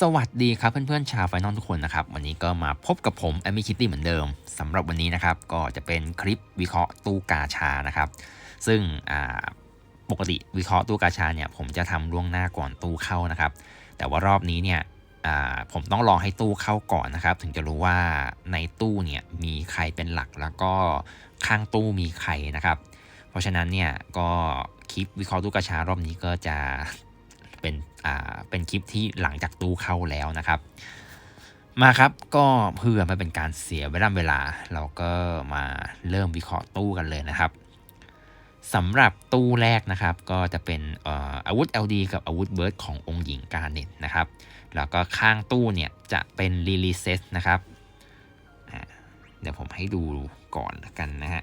สวัสดีครับเพื่อนๆชาวไฟนอลทุกคนนะครับ วันนี้ก็มาพบกับผมแอมมี่คิตตี้เหมือนเดิมสำหรับวันนี้นะครับ ก็จะเป็นคลิปวิเคราะห์ตู้กาชานะครับ ซึ่งปกติวิเคราะห์ตู้กาชาเนี่ยผมจะทำล่วงหน้าก่อนตู้เข้านะครับ แต่ว่ารอบนี้เนี่ยผมต้องรอให้ตู้เข้าก่อนนะครับ ถึงจะรู้ว่าในตู้เนี่ยมีใครเป็นหลักแล้วก็ข้างตู้มีใครนะครับ เพราะฉะนั้นเนี่ยก็คลิปวิเคราะห์ตู้กาชารอบนี้ก็จะเป็น เป็นคลิปที่หลังจากตู้เข้าแล้วนะครับ มาครับก็เพื่อไม่เป็นการเสียเวลาเวลา เราก็มาเริ่มวิเคราะห์ตู้กันเลยนะครับสำหรับตู้แรกนะครับก็จะเป็นอออาวุธ LD กับอาวุธเบิร์ดขององค์หญิงกาเน็ตนะครับแล้วก็ข้างตู้เนี่ยจะเป็นลิลิเซสนะครับเดี๋ยวผมให้ดูก่อนละกันนะฮะ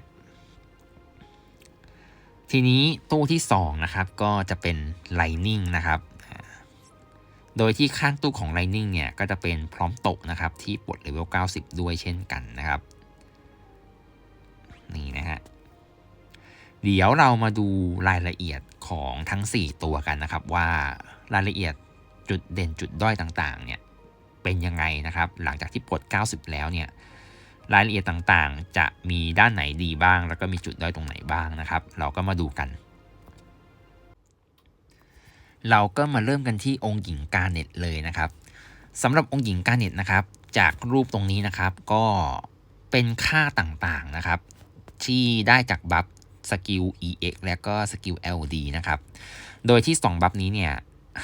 ทีนี้ตู้ที่2นะครับก็จะเป็น Lightning นะครับ โดยที่ข้างตู้ของ Lightning เนี่ยก็จะเป็นพร้อมตกนะครับที่ปลดเลเวล 90 ด้วยเช่นกันนะครับ นี่นะฮะ เดี๋ยวเรามาดูรายละเอียดของทั้ง 4 ตัวกันนะครับ ว่ารายละเอียดจุดเด่นจุดด้อยต่างๆเนี่ยเป็นยังไงนะครับ หลังจากที่ปลด 90 แล้วเนี่ยรายละเอียดต่างๆ จะมีด้านไหนดีบ้าง แล้วก็มีจุดด้อยตรงไหนบ้างนะครับ เราก็มาดูกัน เราก็มาเริ่มกันที่องค์หญิงกาเน็ตเลยนะครับสำหรับองค์หญิงกาเน็ตนะครับ จากรูปตรงนี้นะครับก็เป็นค่าต่างๆนะครับ ที่ได้จากบัฟสกิล EX และก็สกิล LD นะครับ โดยที่ 2 บัฟนี้เนี่ย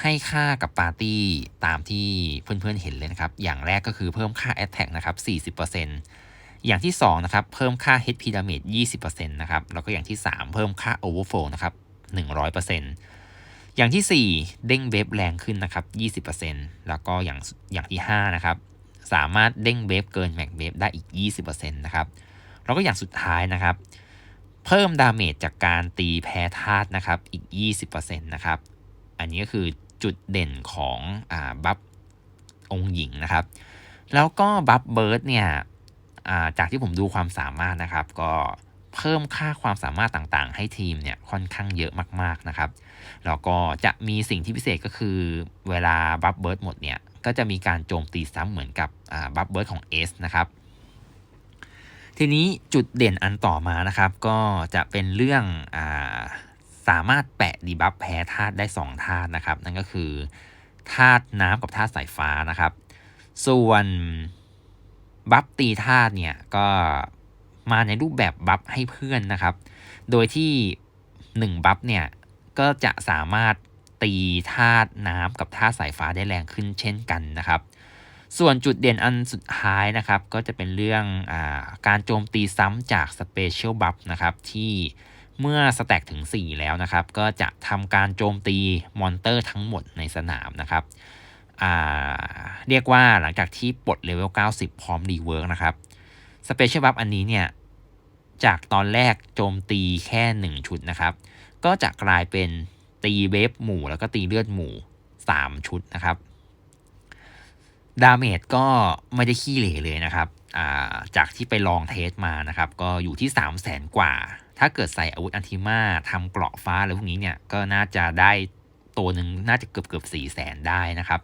ให้ค่ากับปาร์ตี้ตามที่เพื่อนๆเห็นเลยนะครับ อย่างแรกก็คือเพิ่มค่า Attack นะครับ 40%อย่างที่ 2 นะครับ เพิ่มค่า HP Damage 20%นะครับ แล้วก็อย่างที่ 3 เพิ่มค่า Overflow นะครับ 100% อย่างที่ 4 เด้งเวฟแรงขึ้นนะครับ 20%แล้วก็อย่างอย่างที่5นะครับสามารถเด้งเวฟเกินแม็กเวฟได้อีก 20%นะครับแล้วก็อย่างสุดท้ายนะครับ เพิ่มดาเมจจากการตีแพ้ธาตุนะครับอีก 20%นะครับ อันนี้ก็คือจุดเด่นของอ่าบัฟองหญิงนะครับ แล้วก็บัฟเบิร์ดเนี่ยอ่าจากที่ผมดูความสามารถนะครับ ก็ เพิ่มค่าความสามารถต่างๆ ให้ทีมเนี่ยค่อนข้างเยอะมากๆนะครับแล้วก็จะมีสิ่งที่พิเศษก็คือเวลาบัฟเบิร์ดหมดเนี่ยก็จะมีการโจมตีซ้ำเหมือนกับบัฟเบิร์ดของ S นะครับทีนี้จุดเด่นอันต่อมานะครับก็จะเป็นเรื่องอาสามารถแปะดีบัฟแพ้ธาตุได้2ธาตุนะครับ นั่นก็คือธาตุน้ำกับธาตุสายฟ้านะครับ ส่วนบัฟตีธาตุเนี่ยก็ มาในรูปแบบบัฟให้เพื่อนนะครับ โดยที่ 1 บัฟเนี่ย ก็จะสามารถตีธาตุน้ำกับธาตุสายฟ้าได้แรงขึ้นเช่นกันนะครับ ส่วนจุดเด่นอันสุดท้ายนะครับ ก็จะเป็นเรื่องอาการโจมตีซ้ำจากสเปเชียลบัฟนะครับ ที่เมื่อสแต็กถึง 4 แล้วนะครับ ก็จะทำการโจมตีมอนเตอร์ทั้งหมดในสนามนะครับเรียกว่าหลังจากที่ปลดเลเวล 90 พร้อมรีเวิร์กนะครับสเปเชียลบัฟอันนี้เนี่ย จากตอนแรกโจมตีแค่ 1 ชุดนะครับ ก็จะกลายเป็นตีเวฟหมู่แล้วก็ตีเลือดหมู่ 3 ชุดนะครับ ดาเมจก็ไม่ได้ขี้เหร่เลยนะครับาจากที่ไปลองเทสมานะครับ ก็อยู่ที่ 3 0 0แสนกว่า ถ้าเกิดใส่อาวุธอันติมาทำเกราะฟ้าอะไรพวกนี้เนี่ย ก็น่าจะได้ตัวหนึ่งน่าจะเกือบเกือบสี่แสนได้นะครับ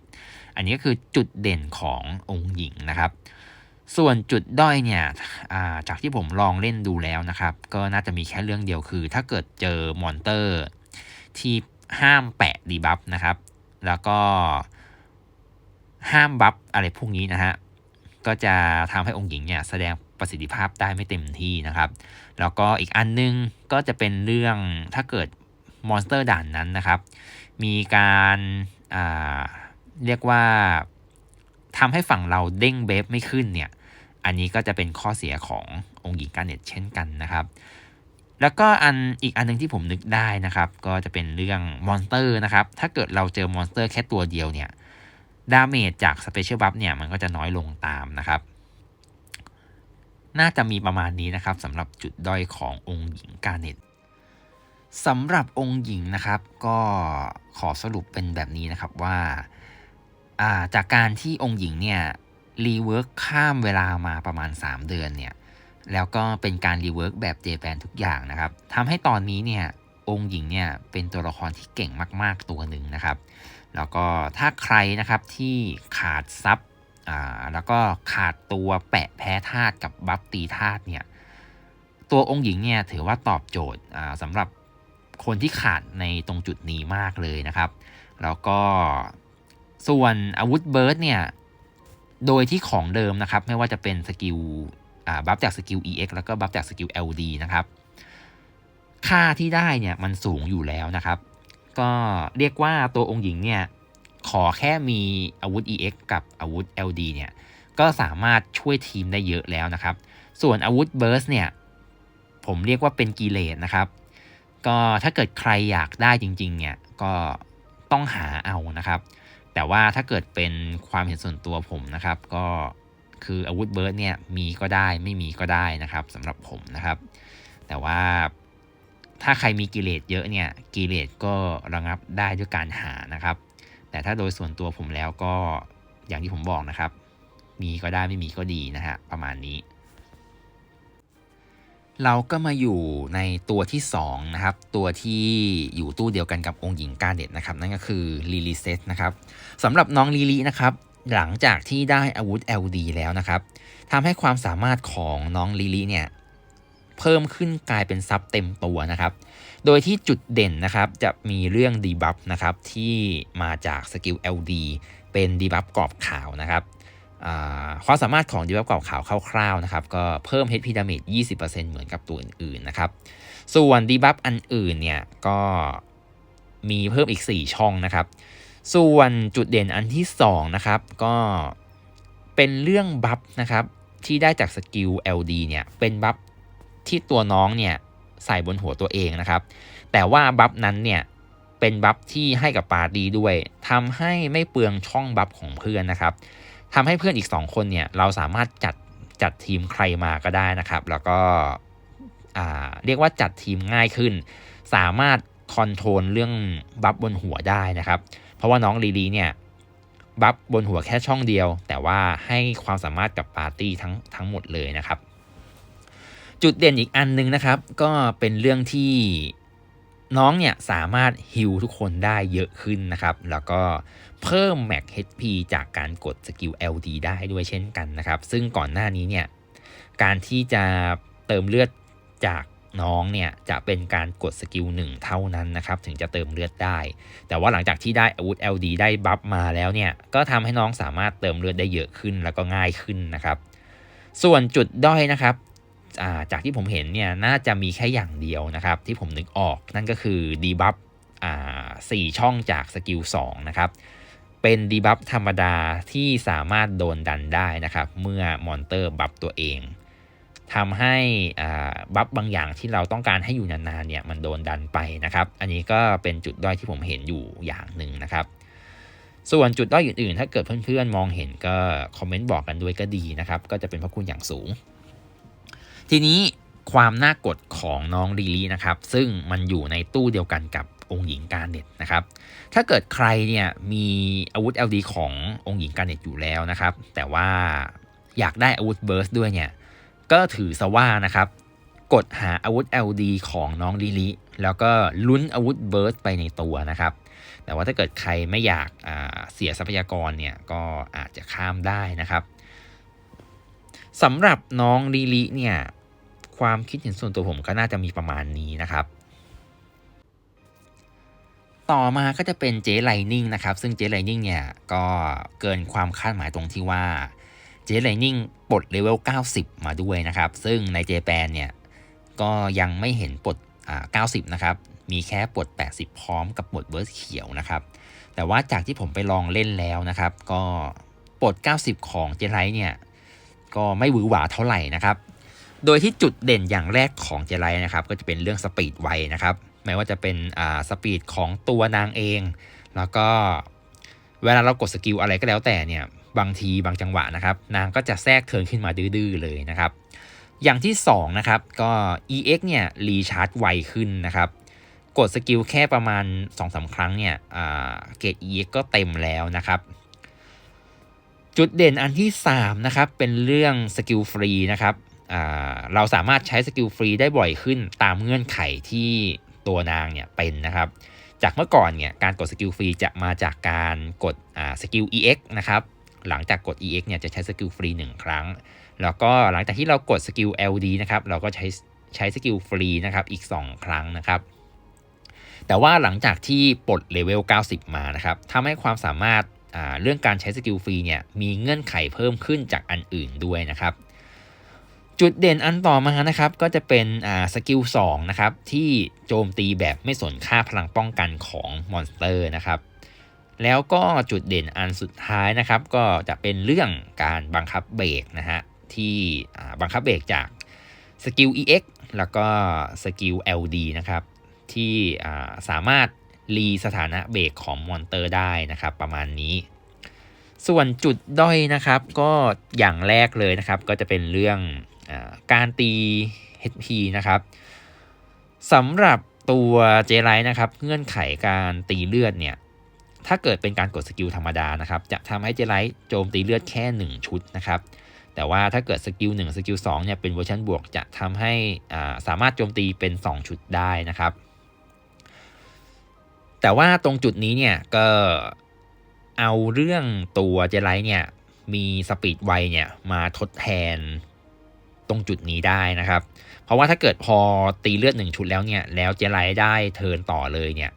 อันนี้ก็คือจุดเด่นขององค์หญิงนะครับ ส่วนจุดด้อยเนี่ยาจากที่ผมลองเล่นดูแล้วนะครับ ก็น่าจะมีแค่เรื่องเดียวคือ ถ้าเกิดเจอมอนเตอร์ที่ห้ามแปะดีบัฟนะครับ แล้วก็ห้ามบัฟอะไรพวกนี้นะฮะ ก็จะทำให้องค์หญิงเนี่ยแสดงประสิทธิภาพได้ไม่เต็มที่นะครับ แล้วก็อีกอันนึงก็จะเป็นเรื่องถ้าเกิดมอนสเตอร์ด่านนั้นนะครับ มีการเรียกว่าทำให้ฝั่งเราเด้งเบฟไม่ขึ้นเนี่ย อันนี้ก็จะเป็นข้อเสียขององค์หญิงการเน็ตเช่นกันนะครับ แล้วก็อันอีกอันนึงที่ผมนึกได้นะครับ ก็จะเป็นเรื่องมอนสเตอร์นะครับ ถ้าเกิดเราเจอมอนสเตอร์แค่ตัวเดียวเนี่ยดาเมจจากสเปเชียลบัฟเนี่ยมันก็จะน้อยลงตามนะครับ น่าจะมีประมาณนี้นะครับสำหรับจุดด้อยขององค์หญิงกาเน็ตสำหรับองค์หญิงนะครับก็ขอสรุปเป็นแบบนี้นะครับว่าจากการที่องค์หญิงเนี่ย รีเวิร์กข้ามเวลามาประมาณ 3 เดือนเนี่ยแล้วก็เป็นการรีเวิร์กแบบเจแปนทุกอย่างนะครับทำให้ตอนนี้เนี่ยองค์หญิงเนี่ยเป็นตัวละครที่เก่งมาก ๆตัวหนึ่งนะครับ แล้วก็ถ้าใครนะครับที่ขาดซับอ่าแล้วก็ขาดตัวแปะแพ้ธาตุกับบัฟตีธาตุเนี่ยตัวองค์หญิงเนี่ยถือว่าตอบโจทย์อ่าสำหรับคนที่ขาดในตรงจุดนี้มากเลยนะครับ แล้วก็ส่วนอาวุธเบิร์ดเนี่ย โดยที่ของเดิมนะครับ ไม่ว่าจะเป็นสกิลบัฟจากสกิล EX แล้วก็บัฟจากสกิล LD นะครับ ค่าที่ได้เนี่ยมันสูงอยู่แล้วนะครับ ก็เรียกว่าตัวองค์หญิงเนี่ยขอแค่มีอาวุธ EX กับอาวุธ LD เนี่ยก็สามารถช่วยทีมได้เยอะแล้วนะครับ ส่วนอาวุธ Burst เนี่ยผมเรียกว่าเป็นกิเลสนะครับ ก็ถ้าเกิดใครอยากได้จริงๆเนี่ยก็ต้องหาเอานะครับ แต่ว่าถ้าเกิดเป็นความเห็นส่วนตัวผมนะครับ ก็คืออาวุธเบิร์ดเนี่ยมีก็ได้ไม่มีก็ได้นะครับสำหรับผมนะครับ แต่ว่าถ้าใครมีกิเลสเยอะเนี่ยกิเลสก็ระงับได้ด้วยการหานะครับ แต่ถ้าโดยส่วนตัวผมแล้วก็อย่างที่ผมบอกนะครับ มีก็ได้ไม่มีก็ดีนะฮะประมาณนี้ เราก็มาอยู่ในตัวที่2นะครับ ตัวที่อยู่ตู้เดียวกันกับองค์หญิงกาเด็ดนะครับ นั่นก็คือลิลิเซตนะครับสำหรับน้องลิลินะครับ หลังจากที่ได้อาวุธ LD แล้วนะครับทำให้ความสามารถของน้องลิลิเนี่ยเพิ่มขึ้นกลายเป็นซับเต็มตัวนะครับ โดยที่จุดเด่นนะครับจะมีเรื่องดีบัฟนะครับที่มาจากสกิล LD เป็นดีบัฟกรอบขาวนะครับ ความสามารถของดีบัฟกรอบขาวคร่าวๆนะครับก็เพิ่ม HP damage 20%เหมือนกับตัวอื่นๆนะครับส่วนดีบัฟอันอื่นเนี่ยก็มีเพิ่มอีก 4 ช่องนะครับ ส่วนจุดเด่นอันที่2นะครับก็เป็นเรื่องบัฟนะครับที่ได้จากสกิล LD เนี่ยเป็นบัฟที่ตัวน้องเนี่ยใส่บนหัวตัวเองนะครับ แต่ว่าบัฟนั้นเนี่ยเป็นบัฟที่ให้กับปาร์ตี้ด้วยทำให้ไม่เปลืองช่องบัฟของเพื่อนนะครับ ทำให้เพื่อนอีก 2 คนเนี่ยเราสามารถจัดจัดทีมใครมาก็ได้นะครับ แล้วก็เรียกว่าจัดทีมง่ายขึ้น สามารถคอนโทรลเรื่องบัฟบนหัวได้นะครับ เพราะว่าน้องลีลีเนี่ยบัฟบนหัวแค่ช่องเดียว แต่ว่าให้ความสามารถกับปาร์ตี้ทั้งทั้งหมดเลยนะครับ จุดเด่นอีกอันนึงนะครับ ก็เป็นเรื่องที่ น้องเนี่ยสามารถฮิลทุกคนได้เยอะขึ้นนะครับ แล้วก็เพิ่มแม็ก HP จากการกดสกิล LD ได้ด้วยเช่นกันนะครับ ซึ่งก่อนหน้านี้เนี่ยการที่จะเติมเลือดจากน้องเนี่ยจะเป็นการกดสกิลหนึ่งเท่านั้นนะครับ ถึงจะเติมเลือดได้ แต่ว่าหลังจากที่ได้อาวุธ LD ได้บัฟมาแล้วเนี่ยก็ทำให้น้องสามารถเติมเลือดได้เยอะขึ้นแล้วก็ง่ายขึ้นนะครับ ส่วนจุดด้อยนะครับ จากที่ผมเห็นเนี่ยน่าจะมีแค่อย่างเดียวนะครับ ที่ผมนึกออกนั่นก็คือดีบัฟสี่ช่องจากสกิล2นะครับ เป็นดีบัฟธรรมดาที่สามารถโดนดันได้นะครับ เมื่อมอนเตอร์บัฟตัวเองทำให้บัฟบางอย่างที่เราต้องการให้อยู่นานๆเนี่ยมันโดนดันไปนะครับ อันนี้ก็เป็นจุดด้อยที่ผมเห็นอยู่อย่างหนึ่งนะครับ ส่วนจุดด้อยอื่นๆ ถ้าเกิดเพื่อนๆมองเห็นก็คอมเมนต์บอกกันด้วยก็ดีนะครับ ก็จะเป็นพระคุณอย่างสูง ทีนี้ความน่ากดของน้องลีลีนะครับ ซึ่งมันอยู่ในตู้เดียวกันกับองค์หญิงการเน็ตนะครับ ถ้าเกิดใครเนี่ยมีอาวุธ LD ขององค์หญิงการเน็ตอยู่แล้วนะครับ แต่ว่าอยากได้อาวุธเบิร์สด้วยเนี่ย ก็ถือซะว่านะครับ กดหาอาวุธ LD ของน้องลิลิแล้วก็ลุ้นอาวุธเบิร์สไปในตัวนะครับ แต่ว่าถ้าเกิดใครไม่อยากเสียทรัพยากรเนี่ย ก็อาจจะข้ามได้นะครับสำหรับน้องลิลิเนี่ย ความคิดเห็นส่วนตัวผมก็น่าจะมีประมาณนี้นะครับ ต่อมาก็จะเป็นเจไลนิ่งนะครับ ซึ่งเจไลนิ่งเนี่ยก็เกินความคาดหมายตรงที่ว่าเจไลนิ่งปลดเลเวล 90 มาด้วยนะครับ ซึ่งในเจแปนเนี่ยก็ยังไม่เห็นปลดอ่า90 นะครับ มีแค่ปลด 80 พร้อมกับปลดเบิร์สเขียวนะครับ แต่ว่าจากที่ผมไปลองเล่นแล้วนะครับ ก็ปลด 90 ของเจไลเนี่ยก็ไม่หวือหวาเท่าไหร่นะครับ โดยที่จุดเด่นอย่างแรกของเจไลนะครับ ก็จะเป็นเรื่องสปีดไวนะครับไม่ว่าจะเป็นอ่าสปีดของตัวนางเอง แล้วก็เวลาเรากดสกิลอะไรก็แล้วแต่เนี่ยบางทีบางจังหวะนะครับ นางก็จะแทรกเทินขึ้นมาดื้อๆเลยนะครับ อย่างที่ 2 นะครับ ก็ EX เนี่ยรีชาร์จไวขึ้นนะครับ กดสกิลแค่ประมาณ 2-3 ครั้งเนี่ยเกรด EX ก็เต็มแล้วนะครับ จุดเด่นอันที่ 3 นะครับ เป็นเรื่องสกิลฟรีนะครับ เราสามารถใช้สกิลฟรีได้บ่อยขึ้นตามเงื่อนไขที่ตัวนางเนี่ยเป็นนะครับ จากเมื่อก่อนเนี่ยการกดสกิลฟรีจะมาจากการกดสกิล EX นะครับ หลังจากกด EX เนี่ยจะใช้สกิลฟรี1ครั้ง แล้วก็หลังจากที่เรากดสกิล LD นะครับเราก็ใช้ใช้สกิลฟรีนะครับอีก 2 ครั้งนะครับ แต่ว่าหลังจากที่ปลดเลเวล 90 มานะครับทำให้ความสามารถเรื่องการใช้สกิลฟรีเนี่ยมีเงื่อนไขเพิ่มขึ้นจากอันอื่นด้วยนะครับ จุดเด่นอันต่อมานะครับก็จะเป็นสกิล2นะครับที่โจมตีแบบไม่สนค่าพลังป้องกันของมอนสเตอร์นะครับแล้วก็จุดเด่นอันสุดท้ายนะครับ ก็จะเป็นเรื่องการบังคับเบรกนะฮะที่บังคับเบรกจากสกิล EX แล้วก็สกิล LD นะครับที่สามารถรีสถานะเบรกของมอนเตอร์ได้นะครับประมาณนี้ ส่วนจุดด้อยนะครับก็อย่างแรกเลยนะครับ ก็จะเป็นเรื่อง การตี HP นะครับสำหรับตัวเจไลนะครับเงื่อนไขการตีเลือดเนี่ยถ้าเกิดเป็นการกดสกิลธรรมดานะครับจะทำให้เจไลโจมตีเลือดแค่ 1 ชุดนะครับแต่ว่าถ้าเกิดสกิล1สกิล2เนี่ยเป็นเวอร์ชันบวกจะทำให้สามารถโจมตีเป็น 2 ชุดได้นะครับ แต่ว่าตรงจุดนี้เนี่ยก็เอาเรื่องตัวเจไลท์เนี่ยมีสปีดไวเนี่ยมาทดแทน ตรงจุดนี้ได้นะครับ เพราะว่าถ้าเกิดพอตีเลือดหนึ่งชุดแล้วเนี่ย แล้วเจไลได้เทิร์นต่อเลยเนี่ย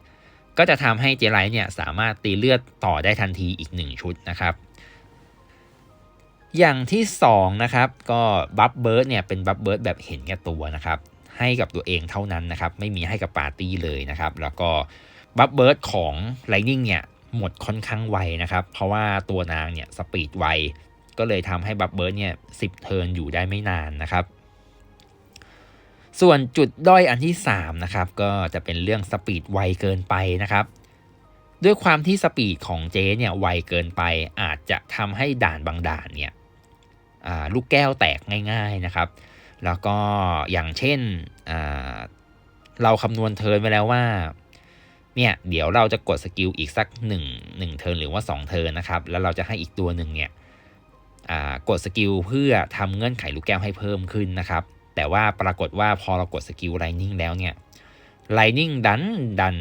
ก็จะทำให้เจไลเนี่ยสามารถตีเลือดต่อได้ทันทีอีกหนึ่งชุดนะครับ อย่างที่ 2 นะครับ ก็บัฟเบิร์ดเนี่ยเป็นบัฟเบิร์ดแบบเห็นแก่ตัวนะครับ ให้กับตัวเองเท่านั้นนะครับ ไม่มีให้กับปาร์ตี้เลยนะครับ แล้วก็บัฟเบิร์ดของไลนิ่งเนี่ยหมดค่อนข้างไวนะครับ เพราะว่าตัวนางเนี่ยสปีดไว ก็เลยทำให้บัฟเบิร์ดเนี่ยสิบเทิร์นอยู่ได้ไม่นานนะครับ ส่วนจุดด้อยอันที่3นะครับก็จะเป็นเรื่องสปีดไวเกินไปนะครับ ด้วยความที่สปีดของเจเนี่ยไวเกินไปอาจจะทำให้ด่านบางด่านเนี่ยลูกแก้วแตกง่ายๆนะครับ แล้วก็อย่างเช่นเราคำนวณเทิร์นไปแล้วว่าเนี่ยเดี๋ยวเราจะกดสกิลอีกสัก1 1เทิร์นหรือว่า 2 เทิร์นนะครับ แล้วเราจะให้อีกตัวหนึ่งเนี่ย กดสกิลเพื่อทำเงื่อนไขลูกแก้วให้เพิ่มขึ้นนะครับ แต่ว่าปรากฏว่าพอเรากดสกิลไลนิ่งแล้วเนี่ยไลนิ่งดันดัน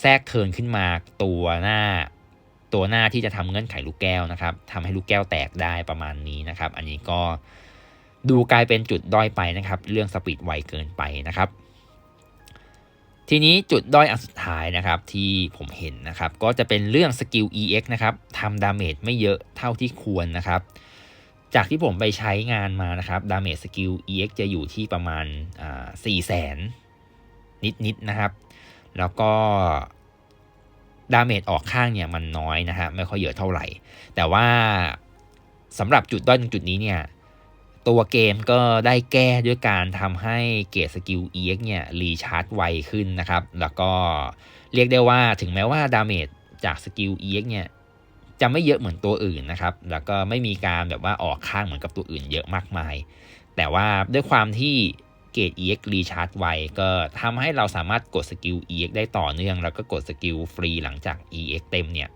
แทรกเทินขึ้นมาตัวหน้าตัวหน้าที่จะทำเงื่อนไขลูกแก้วนะครับทำให้ลูกแก้วแตกได้ประมาณนี้นะครับ อันนี้ก็ดูกลายเป็นจุดด้อยไปนะครับ เรื่องสปีดไวเกินไปนะครับ ทีนี้จุดด้อยอันสุดท้ายนะครับที่ผมเห็นนะครับ ก็จะเป็นเรื่องสกิล EX นะครับทำดาเมจไม่เยอะเท่าที่ควรนะครับ จากที่ผมไปใช้งานมานะครับดาเมจสกิล EX จะอยู่ที่ประมาณสี่แสนนิดๆนะครับ แล้วก็ดาเมจออกข้างเนี่ยมันน้อยนะฮะไม่ค่อยเยอะเท่าไหร่ แต่ว่าสำหรับจุดด้อยตรงจุดนี้เนี่ยตัวเกมก็ได้แก้ด้วยการทำให้เกรดสกิล EX เนี่ยรีชาร์จไวขึ้นนะครับ แล้วก็เรียกได้ว่าถึงแม้ว่าดาเมจจากสกิล EX เนี่ย จะไม่เยอะเหมือนตัวอื่นนะครับ แล้วก็ไม่มีการแบบว่าออกข้างเหมือนกับตัวอื่นเยอะมากมาย แต่ว่าด้วยความที่เกรด EX รีชาร์จไวก็ทำให้เราสามารถกดสกิล EX ได้ต่อเนื่อง แล้วก็กดสกิลฟรีหลังจาก EX เต็มเนี่ย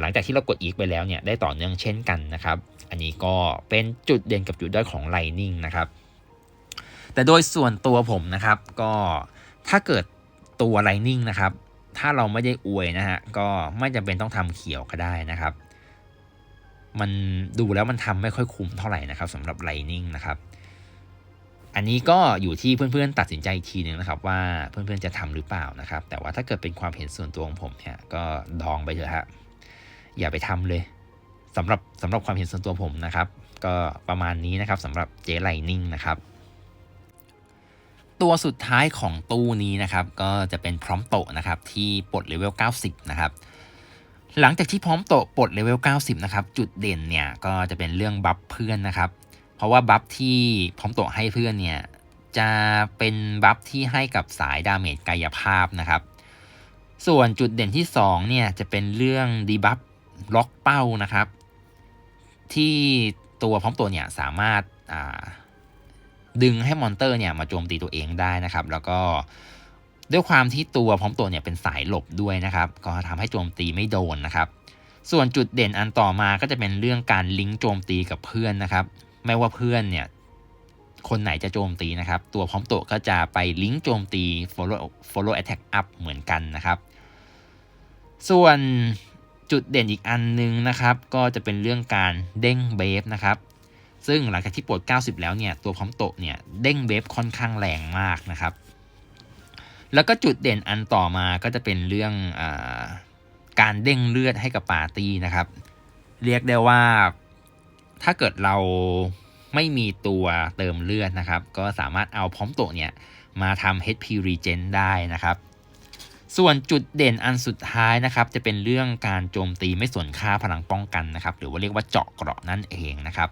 หลังจากที่เรากด EX ไปแล้วเนี่ยได้ต่อเนื่องเช่นกันนะครับ อันนี้ก็เป็นจุดเด่นกับจุดด้อยของ Lightning นะครับ แต่โดยส่วนตัวผมนะครับก็ถ้าเกิดตัว Lightning นะครับ ถ้าเราไม่ได้อวยนะฮะก็ไม่จำเป็นต้องทำเขียวก็ได้นะครับ มันดูแล้วมันทำไม่ค่อยคุ้มเท่าไหร่นะครับสำหรับ Lightning นะครับ อันนี้ก็อยู่ที่เพื่อนๆตัดสินใจอีกทีหนึ่งนะครับ ว่าเพื่อนๆจะทำหรือเปล่านะครับ แต่ว่าถ้าเกิดเป็นความเห็นส่วนตัวของผมเนี่ยก็ดองไปเถอะฮะอย่าไปทำเลยสำหรับสำหรับความเห็นส่วนตัวผมนะครับ ก็ประมาณนี้นะครับสำหรับเจไลนิ่งนะครับ ตัวสุดท้ายของตู้นี้นะครับ ก็จะเป็นพร้อมโตนะครับ ที่ปลดเลเวล 90 นะครับ หลังจากที่พร้อมโตปลดเลเวล 90 นะครับ จุดเด่นเนี่ยก็จะเป็นเรื่องบัฟเพื่อนนะครับ เพราะว่าบัฟที่พร้อมโตให้เพื่อนเนี่ยจะเป็นบัฟที่ให้กับสายดาเมจกายภาพนะครับ ส่วนจุดเด่นที่ 2 เนี่ยจะเป็นเรื่องดีบัฟล็อกเป้านะครับ ที่ตัวพร้อมตัวเนี่ยสามารถ ดึงให้มอนเตอร์เนี่ยมาโจมตีตัวเองได้นะครับ แล้วก็ด้วยความที่ตัวพร้อมตัวเนี่ยเป็นสายหลบด้วยนะครับ ก็ทำให้โจมตีไม่โดนนะครับ ส่วนจุดเด่นอันต่อมาก็จะเป็นเรื่องการลิงก์โจมตีกับเพื่อนนะครับ ไม่ว่าเพื่อนเนี่ยคนไหนจะโจมตีนะครับ ตัวพร้อมตัวก็จะไปลิงก์โจมตี follow follow attack up เหมือนกันนะครับ ส่วนจุดเด่นอีกอันนึงนะครับ ก็จะเป็นเรื่องการเด้งเบฟนะครับ ซึ่งหลังจากที่ปลด 90 แล้วเนี่ยตัวพร้อมโตะเนี่ยเด้งเบฟค่อนข้างแรงมากนะครับ แล้วก็จุดเด่นอันต่อมาก็จะเป็นเรื่องอาการเด้งเลือดให้กับปาร์ตี้นะครับ เรียกได้ว่าถ้าเกิดเราไม่มีตัวเติมเลือดนะครับ ก็สามารถเอาพร้อมโตะเนี่ยมาทำ HP Regen ได้นะครับ ส่วนจุดเด่นอันสุดท้ายนะครับ จะเป็นเรื่องการโจมตีไม่ส่วนค่าพลังป้องกันนะครับ หรือว่าเรียกว่าเจาะเกราะนั่นเองนะครับ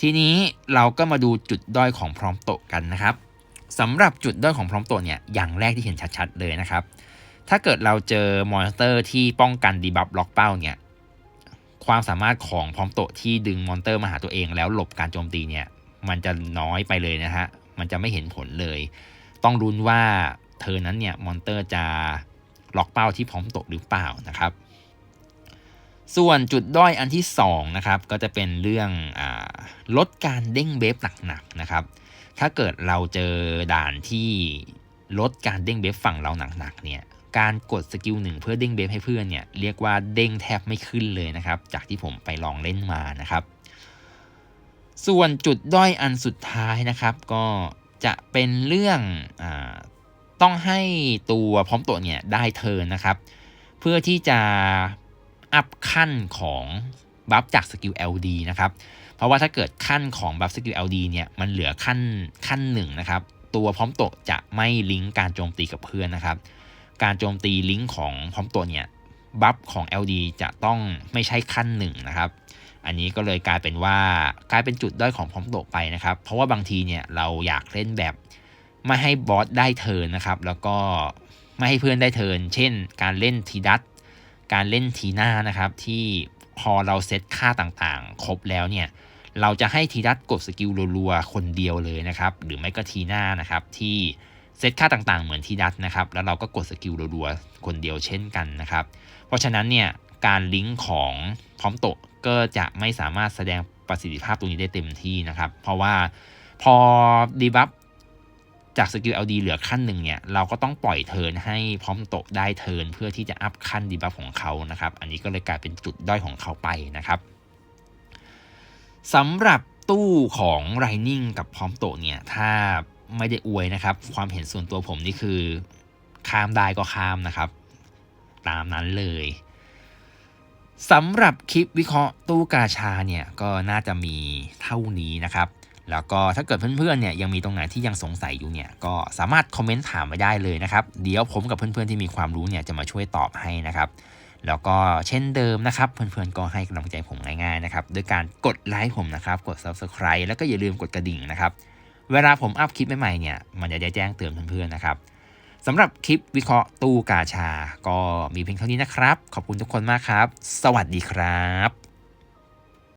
ทีนี้เราก็มาดูจุดด้อยของพร้อมโตกันนะครับสำหรับจุดด้อยของพร้อมโตเนี่ยอย่างแรกที่เห็นชัดๆเลยนะครับ ถ้าเกิดเราเจอมอนสเตอร์ที่ป้องกันดีบัฟล็อกเป้าเนี่ยความสามารถของพร้อมโตที่ดึงมอนสเตอร์มาหาตัวเอง แล้วหลบการโจมตีเนี่ยมันจะน้อยไปเลยนะฮะมันจะไม่เห็นผลเลย ต้องรุนว่าเธอนั้นเนี่ยมอนเตอร์จะล็อกเป้าที่พร้อมโตหรือเปล่านะครับ ส่วนจุดด้อยอันที่2นะครับก็จะเป็นเรื่องอลดการเด้งเบฟหนักๆนะครับ ถ้าเกิดเราเจอด่านที่ลดการเด้งเบฟฝั่งเราหนักๆเนี่ยการกดสกิลหนึ่งเพื่อเด้งเบฟให้เพื่อนเนี่ยเรียกว่าเด้งแทบไม่ขึ้นเลยนะครับ จากที่ผมไปลองเล่นมานะครับ ส่วนจุดด้อยอันสุดท้ายนะครับ ก็จะเป็นเรื่องอต้องให้ตัวพร้อมตัวเนี่ยได้เทิร์นนะครับ เพื่อที่จะ อัพขั้นของบัฟจากสกิล LD นะครับ เพราะว่าถ้าเกิดขั้นของบัฟสกิล LD เนี่ยมันเหลือขั้นขั้นหนึ่งนะครับ ตัวพร้อมโตจะไม่ลิงก์การโจมตีกับเพื่อนนะครับ การโจมตีลิงก์ของพร้อมโตเนี่ยบัฟของ LD จะต้องไม่ใช่ขั้นหนึ่งนะครับ อันนี้ก็เลยกลายเป็นว่ากลายเป็นจุดด้อยของพร้อมโตไปนะครับ เพราะว่าบางทีเนี่ยเราอยากเล่นแบบไม่ให้บอสได้เทิร์นนะครับ แล้วก็ไม่ให้เพื่อนได้เทิร์นเช่น การเล่นทีดัต การเล่นทีหน้านะครับ ที่พอเราเซตค่าต่างๆ ครบแล้วเนี่ยเราจะให้ทีดัตกดสกิลรัวๆคนเดียวเลยนะครับ หรือไม่ก็ทีหน้านะครับที่เซตค่าต่างๆ เหมือนทีดัตนะครับ แล้วเราก็กดสกิลรัวๆคนเดียวเช่นกันนะครับ เพราะฉะนั้นเนี่ยการลิงก์ของพร้อมโตก็จะไม่สามารถแสดงประสิทธิภาพตรงนี้ได้เต็มที่นะครับ เพราะว่าพอดีบัฟ จากสกิล LD เหลือขั้นหนึ่งเนี่ยเราก็ต้องปล่อยเทิร์นให้พร้อมโตได้เทิร์นเพื่อที่จะอัพขั้นดีบัฟของเขานะครับ อันนี้ก็เลยกลายเป็นจุดด้อยของเขาไปนะครับสำหรับตู้ของ Lightning กับพร้อมโตเนี่ยถ้าไม่ได้อวยนะครับ ความเห็นส่วนตัวผมนี่คือข้ามได้ก็ข้ามนะครับ ตามนั้นเลยสำหรับคลิปวิเคราะห์ตู้กาชาเนี่ยก็น่าจะมีเท่านี้นะครับ แล้วก็ถ้าเกิดเพื่อนๆเนี่ยยังมีตรงไหนที่ยังสงสัยอยู่เนี่ยก็สามารถคอมเมนต์ถามไว้ได้เลยนะครับ เดี๋ยวผมกับเพื่อนๆที่มีความรู้เนี่ยจะมาช่วยตอบให้นะครับแล้วก็เช่นเดิมนะครับ เพื่อนๆก็ให้กำลังใจผมง่ายๆนะครับด้วยการกดไลค์ผมนะครับ กด subscribe แล้วก็อย่าลืมกดกระดิ่งนะครับ เวลาผมอัพคลิปใหม่ๆเนี่ยมันจะได้แจ้งเตือนเพื่อนๆนะครับสำหรับคลิปวิเคราะห์ตู้กาชา ก็มีเพียงเท่านี้นะครับ ขอบคุณทุกคนมากครับ สวัสดีครับ